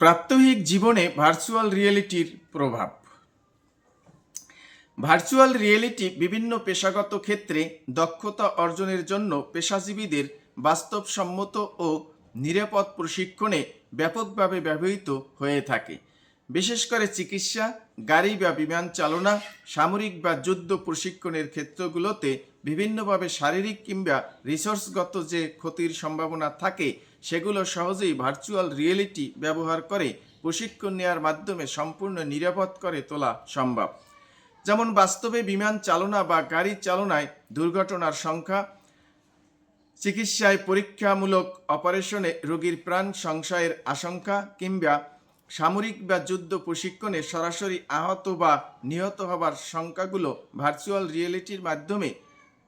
প্রাত্যহিক জীবনে ভার্চুয়াল রিয়েলিটির প্রভাব। ভার্চুয়াল রিয়েলিটি বিভিন্ন পেশাগত ক্ষেত্রে দক্ষতা অর্জনের জন্য পেশাজীবীদের বাস্তবসম্মত ও নিরাপদ প্রশিক্ষণে ব্যাপকভাবে ব্যবহৃত হয়ে থাকে। বিশেষ করে চিকিৎসা, গাড়ি বা বিমান চালনা, সামরিক বা যুদ্ধ প্রশিক্ষণের ক্ষেত্রগুলোতে বিভিন্নভাবে শারীরিক কিংবা রিসোর্সগত যে ক্ষতির সম্ভাবনা থাকে সেগুলো সহজেই ভার্চুয়াল রিয়েলিটি ব্যবহার করে প্রশিক্ষণ নেওয়ার মাধ্যমে সম্পূর্ণ নিরাপদ করে তোলা সম্ভব। যেমন বাস্তবে বিমান চালনা বা গাড়ি চালনায় দুর্ঘটনার সংখ্যা, চিকিৎসায় পরীক্ষামূলক অপারেশনে রোগীর প্রাণ সংশয়ের আশঙ্কা কিংবা সামরিক বা যুদ্ধ প্রশিক্ষণে সরাসরি আহত বা নিহত হবার সংখ্যাগুলো ভার্চুয়াল রিয়েলিটির মাধ্যমে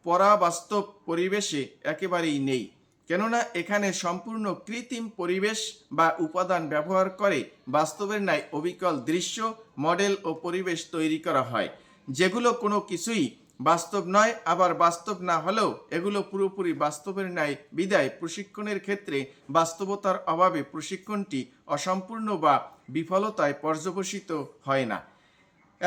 পরাবাস্তব পরিবেশে একেবারেই নেই। কেননা এখানে সম্পূর্ণ কৃত্রিম পরিবেশ বা উপাদান ব্যবহার করে বাস্তবের ন্যায় অবিকল দৃশ্য, মডেল ও পরিবেশ তৈরি করা হয়। যেগুলো কোনো কিছুই বাস্তব নয়, আবার বাস্তব না হলেও এগুলো পুরোপুরি বাস্তবের ন্যায় বিদায় প্রশিক্ষণের ক্ষেত্রে বাস্তবতার অভাবে প্রশিক্ষণটি অসম্পূর্ণ বা বিফলতায় পর্যবসিত হয় না।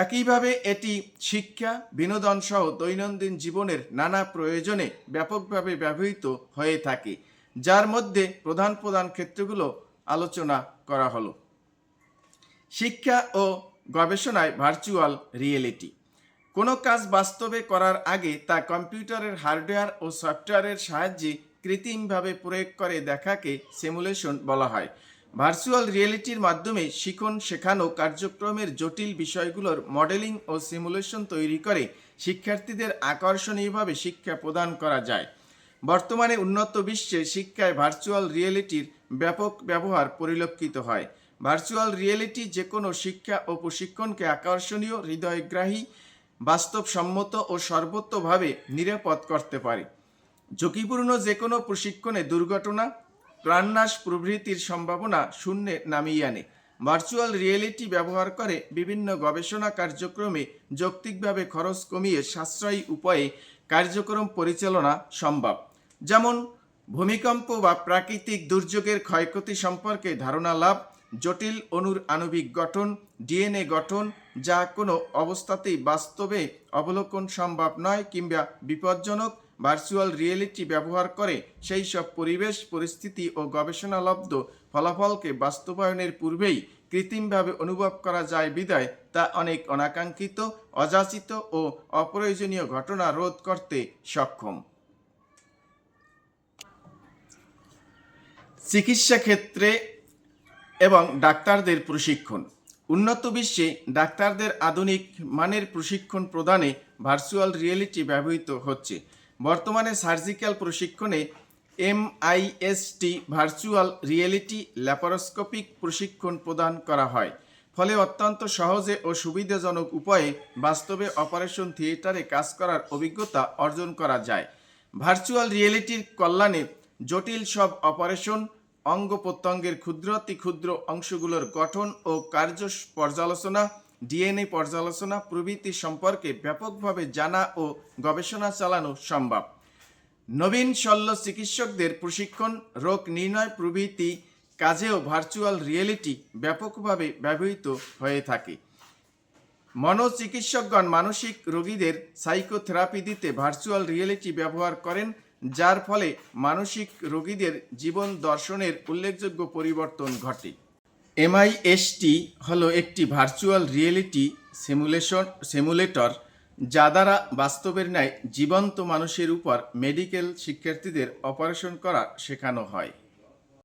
একইভাবে এটি শিক্ষা, বিনোদন সহ দৈনন্দিন জীবনের নানা প্রয়োজনে ব্যাপকভাবে ব্যবহৃত হয়ে থাকে, যার মধ্যে প্রধান প্রধান ক্ষেত্রগুলো আলোচনা করা হলো। শিক্ষা ও গবেষণায় ভার্চুয়াল রিয়েলিটি। কোনো কাজ বাস্তবে করার আগে তা কম্পিউটারের হার্ডওয়্যার ও সফটওয়্যারের সাহায্যে কৃত্রিমভাবে প্রয়োগ করে দেখাকে সিমুলেশন বলা হয়। ভার্চুয়াল রিয়েলিটির মাধ্যমে শিখন শেখানো কার্যক্রমের জটিল বিষয়গুলোর মডেলিং ও সিমুলেশন তৈরি করে শিক্ষার্থীদের আকর্ষণীয়ভাবে শিক্ষা প্রদান করা যায়। বর্তমানে উন্নত বিশ্বে শিক্ষায় ভার্চুয়াল রিয়েলিটির ব্যাপক ব্যবহার পরিলক্ষিত হয়। ভার্চুয়াল রিয়েলিটি যে কোনো শিক্ষা ও প্রশিক্ষণকে আকর্ষণীয়, হৃদয়গ্রাহী, বাস্তবসম্মত ও সর্বত্রভাবে নিরাপদ করতে পারে। ঝুঁকিপূর্ণ যে কোনো প্রশিক্ষণে দুর্ঘটনা প্রাণনাশ প্রভৃতির সম্ভাবনা শূন্যে নামিয়ে আনে। ভার্চুয়াল রিয়েলিটি ব্যবহার করে বিভিন্ন গবেষণা কার্যক্রমে যৌক্তিকভাবে খরচ কমিয়ে সাশ্রয়ী উপায়ে কার্যক্রম পরিচালনা সম্ভব। যেমন, ভূমিকম্প বা প্রাকৃতিক দুর্যোগের ক্ষয়ক্ষতি সম্পর্কে ধারণা লাভ, জটিল অণুর আণবিক গঠন, ডিএনএ গঠন যা কোনো অবস্থাতেই বাস্তবে অবলোকন সম্ভব নয় কিংবা বিপজ্জনক ভার্চুয়াল রিয়েলিটি ব্যবহার করে সেই সব পরিবেশ, পরিস্থিতি ও গবেষণালব্ধ ফলাফলকে বাস্তবায়নের পূর্বেই কৃত্রিমভাবে অনুভব করা যায় বিদায়। তা অনেক অনাকাঙ্ক্ষিত, অযাচিত ও অপ্রয়োজনীয় ঘটনা রোধ করতে সক্ষম। চিকিৎসা ক্ষেত্রে এবং ডাক্তারদের প্রশিক্ষণ। উন্নত বিশ্বে ডাক্তারদের আধুনিক মানের প্রশিক্ষণ প্রদানে ভার্চুয়াল রিয়েলিটি ব্যবহৃত হচ্ছে। বর্তমানে সার্জিক্যাল প্রশিক্ষণে এমআইএসটি ভার্চুয়াল রিয়েলিটি ল্যাপারোস্কোপিক প্রশিক্ষণ প্রদান করা হয়। ফলে অত্যন্ত সহজে ও সুবিধাজনক উপায়ে বাস্তবে অপারেশন থিয়েটারে কাজ করার অভিজ্ঞতা অর্জন করা যায়। ভার্চুয়াল রিয়েলিটির কল্যাণে জটিল সব অপারেশন, অঙ্গ প্রত্যঙ্গের ক্ষুদ্রাতি ক্ষুদ্র অংশগুলোর গঠন ও কার্য পর্যালোচনা ডিএনএ পর্যালোচনা প্রভৃতি সম্পর্কে ব্যাপকভাবে জানা ও গবেষণা চালানো সম্ভব। নবীন শল্য চিকিৎসকদের প্রশিক্ষণ, রোগ নির্ণয় প্রভৃতি কাজেও ভার্চুয়াল রিয়েলিটি ব্যাপকভাবে ব্যবহৃত হয়ে থাকে। মনোচিকিৎসকগণ মানসিক রোগীদের সাইকোথেরাপি দিতে ভার্চুয়াল রিয়েলিটি ব্যবহার করেন, যার ফলে মানসিক রোগীদের জীবন দর্শনের উল্লেখযোগ্য পরিবর্তন ঘটে। এমআইএসটি হলো একটি ভার্চুয়াল রিয়েলিটি সিমুলেশন সিমুলেটর যা দ্বারা বাস্তবের ন্যায় জীবন্ত মানুষের উপর মেডিকেল শিক্ষার্থীদের অপারেশন করা শেখানো হয়।